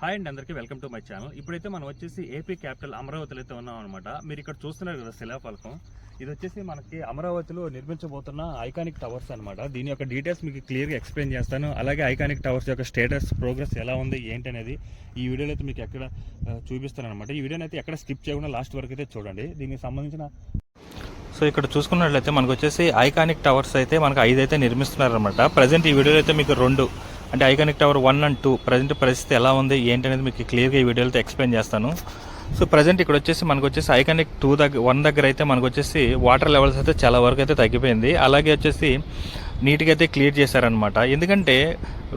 Hi అండి అందరికీ welcome to my channel. ఇప్పుడైతే మనం వచ్చేసి ఏపీ క్యాపిటల్ అమరావతిలో అయితే ఉన్నాం అనమాట మీరు ఇక్కడ చూస్తున్నారు కదా శిలాఫలకం ఇది వచ్చేసి మనకి అమరావతిలో నిర్మించబోతున్న ఐకానిక్ టవర్స్ అన్నమాట. దీని యొక్క డీటెయిల్స్ మీకు క్లియర్గా ఎక్స్ప్లెయిన్ చేస్తాను. అలాగే ఐకానిక్ టవర్స్ యొక్క స్టేటస్ ప్రోగ్రెస్ ఎలా ఉంది ఏంటి అనేది ఈ వీడియోలో అయితే మీకు ఎక్కడ చూపిస్తాను అనమాట ఈ వీడియోని అయితే ఎక్కడ స్కిప్ చేయకుండా లాస్ట్ వరకు అయితే చూడండి. దీనికి సంబంధించిన సో ఇక్కడ చూసుకున్నట్లయితే మనకు వచ్చేసి ఐకానిక్ టవర్స్ అయితే మనకు ఐదు అయితే నిర్మిస్తున్నారనమాట ప్రజెంట్ ఈ వీడియోలో అయితే మీకు రెండు అంటే iconic tower one and two. Present పరిస్థితి ఎలా ఉంది ఏంటి అనేది మీకు క్లియర్గా ఈ వీడియోలతో అయితే ఎక్స్ప్లెయిన్ చేస్తాను. సో ప్రజెంట్ ఇక్కడ వచ్చేసి మనకు వచ్చేసి ఐకానిక్ టూ దగ్గర వన్ దగ్గర అయితే మనకు వచ్చేసి వాటర్ లెవెల్స్ అయితే చాలా వరకు అయితే తగ్గిపోయింది. అలాగే వచ్చేసి నీట్గా అయితే క్లియర్ చేశారనమాట ఎందుకంటే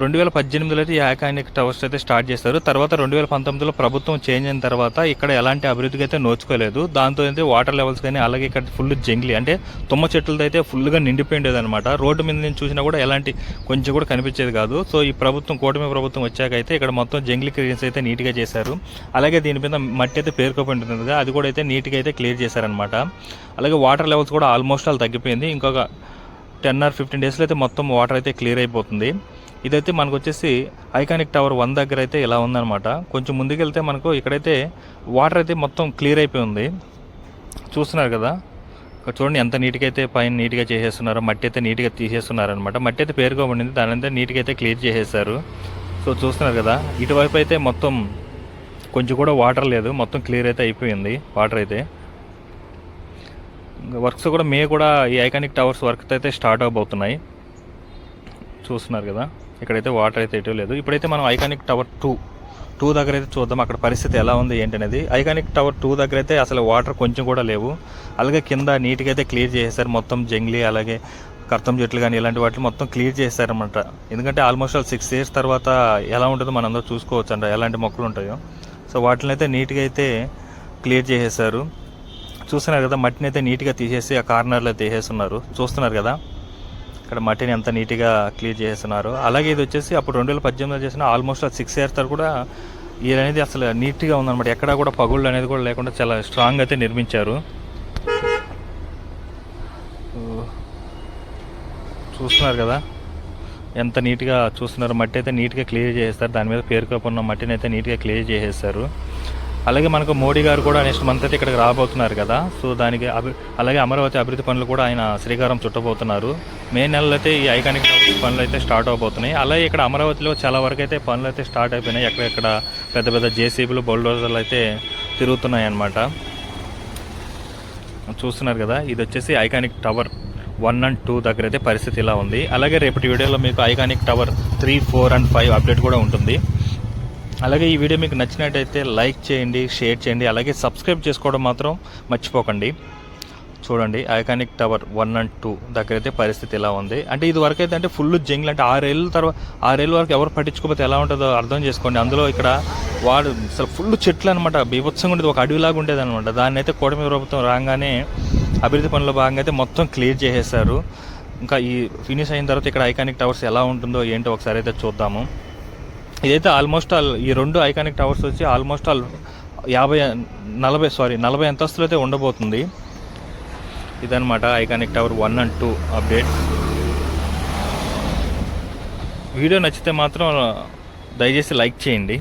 రెండు వేల పద్దెనిమిదిలో అయితే ఈ ఐకానిక్ టవర్స్ అయితే స్టార్ట్ చేశారు. తర్వాత రెండు వేల పంతొమ్మిదిలో ప్రభుత్వం చేంజ్ అయిన తర్వాత ఇక్కడ ఎలాంటి అభివృద్ధికి అయితే నోచుకోలేదు. దాంతో అయితే వాటర్ లెవెల్స్ కానీ అలాగే ఇక్కడ ఫుల్ జంగ్లీ అంటే తుమ్మ చెట్లతో అయితే ఫుల్గా నిండిపోయిండేది అనమాట రోడ్డు మీద నుంచి చూసినా కూడా ఎలాంటి కొంచెం కూడా కనిపించేది కాదు. సో ఈ ప్రభుత్వం కూటమి ప్రభుత్వం వచ్చాక అయితే ఇక్కడ మొత్తం జంగ్లీ క్లియరెన్స్ అయితే నీట్గా చేశారు. అలాగే దీని మీద మట్టి అయితే పేరుకోపోయి అది కూడా అయితే నీట్గా అయితే క్లియర్ చేశారనమాట అలాగే వాటర్ లెవెల్స్ కూడా ఆల్మోస్ట్ ఆల్ తగ్గిపోయింది. ఇంకొక టెన్ ఆర్ ఫిఫ్టీన్ డేస్లో అయితే మొత్తం వాటర్ అయితే క్లియర్ అయిపోతుంది. ఇదైతే మనకు వచ్చేసి ఐకానిక్ టవర్ వన్ దగ్గర అయితే ఇలా ఉందన్నమాట. కొంచెం ముందుకెళ్తే మనకు ఇక్కడైతే వాటర్ అయితే మొత్తం క్లియర్ అయిపోయి ఉంది. చూస్తున్నారు కదా? చూడండి ఎంత నీట్గా అయితే పైన నీట్గా చేసేస్తున్నారో మట్టి అయితే నీట్గా తీసేస్తున్నారనమాట మట్టి అయితే పేరుకోబడింది దాని అంతా నీట్గా అయితే క్లియర్ చేసేసారు సో చూస్తున్నారు కదా? ఇటువైపు అయితే మొత్తం కొంచెం కూడా వాటర్ లేదు మొత్తం క్లియర్ అయితే అయిపోయింది వాటర్ అయితే. వర్క్స్ కూడా మే కూడా ఈ ఐకానిక్ టవర్స్ వర్క్ అయితే స్టార్ట్ అవబోతున్నాయి. చూస్తున్నారు కదా ఇక్కడైతే వాటర్ అయితే ఎటు లేదు. ఇప్పుడైతే మనం ఐకానిక్ టవర్ టూ టూ దగ్గర అయితే చూద్దాం అక్కడ పరిస్థితి ఎలా ఉంది ఏంటనేది. ఐకానిక్ టవర్ టూ దగ్గర అయితే అసలు వాటర్ కొంచెం కూడా లేవు. అలాగే కింద నీట్గా అయితే క్లియర్ చేసేసారు మొత్తం జంగ్లీ అలాగే కర్తం చెట్లు కానీ ఇలాంటి వాటిని మొత్తం క్లియర్ చేశారన్నమాట. ఎందుకంటే ఆల్మోస్ట్ ఆల్ సిక్స్ ఇయర్స్ తర్వాత ఎలా ఉంటుందో మనం అందరూ చూసుకోవచ్చు అంట ఎలాంటి మొక్కలు ఉంటాయో. సో వాటిని అయితే నీట్గా అయితే క్లియర్ చేసేసారు. చూస్తున్నారు కదా మట్టిని అయితే నీట్గా తీసేసి ఆ కార్నర్లో తీసేస్తున్నారు. చూస్తున్నారు కదా ఇక్కడ మట్టిని ఎంత నీట్గా క్లియర్ చేస్తున్నారు అలాగే ఇది వచ్చేసి అప్పుడు రెండు వేల పద్దెనిమిదిలో చేసిన ఆల్మోస్ట్ సిక్స్ ఇయర్స్ తర్వాత కూడా ఇది అనేది అసలు నీట్గా ఉందన్నమాట. ఎక్కడా కూడా పగుళ్ళు అనేది కూడా లేకుండా చాలా స్ట్రాంగ్ అయితే నిర్మించారు. చూస్తున్నారు కదా ఎంత నీట్గా చూస్తున్నారు. మట్టి అయితే నీట్గా క్లియర్ చేసేస్తారు. దాని మీద పేరుకోకున్న మట్టిని అయితే నీట్గా క్లియర్ చేసేస్తారు. అలాగే మనకు మోడీ గారు కూడా నెక్స్ట్ మంత్ అయితే ఇక్కడికి రాబోతున్నారు కదా. సో దానికి అభి అలాగే అమరావతి అభివృద్ధి పనులు కూడా ఆయన శ్రీకారం చుట్టబోతున్నారు. మే నెలలో అయితే ఈ ఐకానిక్ పనులు అయితే స్టార్ట్ అవబోతున్నాయి. అలాగే ఇక్కడ అమరావతిలో చాలా వరకు అయితే పనులు అయితే స్టార్ట్ అయిపోయినాయి. ఎక్కడెక్కడ పెద్ద పెద్ద జేసీబీలు బొల్డోజర్లు అయితే తిరుగుతున్నాయి అన్నమాట. చూస్తున్నారు కదా ఇది వచ్చేసి iconic tower one and two దగ్గర అయితే పరిస్థితి ఇలా ఉంది. అలాగే రేపటి వీడియోలో మీకు iconic tower three four and five update కూడా ఉంటుంది. అలాగే ఈ వీడియో మీకు నచ్చినట్టయితే లైక్ చేయండి షేర్ చేయండి అలాగే సబ్స్క్రైబ్ చేసుకోవడం మాత్రం మర్చిపోకండి. చూడండి iconic tower one and two దగ్గర అయితే పరిస్థితి ఎలా ఉంది. అంటే ఇది వరకు అయితే అంటే ఫుల్ జంగిల్ అంటే ఆరేళ్ళ తర్వాత ఆరేళ్ళ వరకు ఎవరు పట్టించుకోకపోతే ఎలా ఉంటుందో అర్థం చేసుకోండి. అందులో ఇక్కడ వాడు అసలు ఫుల్ చెట్లు అనమాట బీభత్సంగా ఉండేది ఒక అడవిలాగా ఉండేది అనమాట దాన్ని అయితే కూటమి ప్రభుత్వం రాగానే అభివృద్ధి పనుల భాగంగా అయితే మొత్తం క్లియర్ చేసేసారు ఇంకా ఈ ఫినిష్ అయిన తర్వాత ఇక్కడ ఐకానిక్ టవర్స్ ఎలా ఉంటుందో ఏంటో ఒకసారి అయితే చూద్దాము. ఇదైతే ఆల్మోస్ట్ ఆల్ ఈ రెండు ఐకానిక్ టవర్స్ వచ్చి ఆల్మోస్ట్ ఆల్ యాభై నలభై సారీ నలభై అంతస్తులు అయితే ఉండబోతుంది. ఇదనమాట iconic tower one and two update video నచ్చితే మాత్రం దయచేసి లైక్ చేయండి.